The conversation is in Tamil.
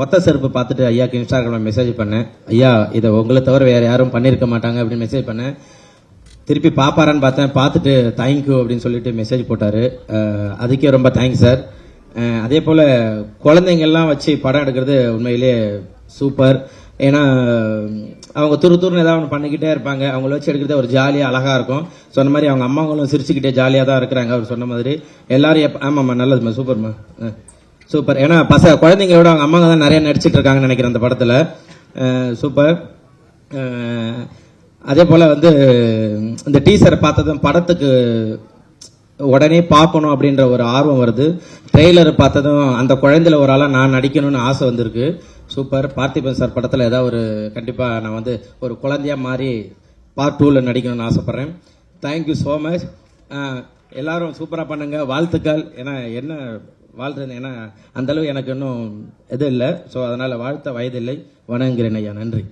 ஒத்த செருப்பு பார்த்துட்டு ஐயாக்கு இன்ஸ்டாகிராமில் மெசேஜ் பண்ணேன். ஐயா இதை உங்களை தவிர வேறு யாரும் பண்ணியிருக்க மாட்டாங்க அப்படின்னு மெசேஜ் பண்ணேன். திருப்பி பாப்பாரான்னு பார்த்தேன். பார்த்துட்டு தேங்க்யூ அப்படின்னு சொல்லிட்டு மெசேஜ் போட்டாரு. அதுக்கே ரொம்ப தேங்க்ஸ் சார் அதே போல் குழந்தைங்கள்லாம் வச்சு படம் எடுக்கிறது உண்மையிலேயே சூப்பர் ஏன்னா அவங்க துரு துருன்னு ஏதாவது ஒன்று பண்ணிக்கிட்டே இருப்பாங்க. அவங்கள வச்சு எடுக்கிறதே ஒரு ஜாலியாக அழகாக இருக்கும். சொன்ன மாதிரி அவங்க அம்மாங்களும் சிரிச்சுக்கிட்டே ஜாலியாக தான் இருக்கிறாங்க. அவர் சொன்ன மாதிரி. எல்லாரும் எப் ஆமாம்மா நல்லதும்மா சூப்பர்மா ஆ சூப்பர் ஏன்னா பச குழந்தைங்களோட அவங்க அம்மாங்க தான் நிறைய நடிச்சிட்டு இருக்காங்கன்னு நினைக்கிறேன் அந்த படத்தில். சூப்பர் அதே போல் வந்து இந்த டீசரை பார்த்ததும் படத்துக்கு உடனே பார்க்கணும் அப்படின்ற ஒரு ஆர்வம் வருது. ட்ரெய்லர் பார்த்ததும் அந்த குழந்தையில ஒரு ஆளாக நான் நடிக்கணும்னு ஆசை வந்திருக்கு. சூப்பர் பார்த்திபன் சார் படத்தில் ஏதாவது ஒரு கண்டிப்பாக நான் வந்து ஒரு குழந்தையாக மாறி பார்ட் டூவில் நடிக்கணும்னு ஆசைப்பட்றேன். தேங்க்யூ ஸோ மச் எல்லாரும் சூப்பராக பண்ணுங்கள் வாழ்த்துக்கள். ஏன்னா என்ன வாழ்றது ஏன்னா அந்த அளவு எனக்கு இன்னும் இது இல்லை. ஸோ அதனால் வாழ்த்த வயதில்லை. வணங்குகிறேன் ஐயா. நன்றி.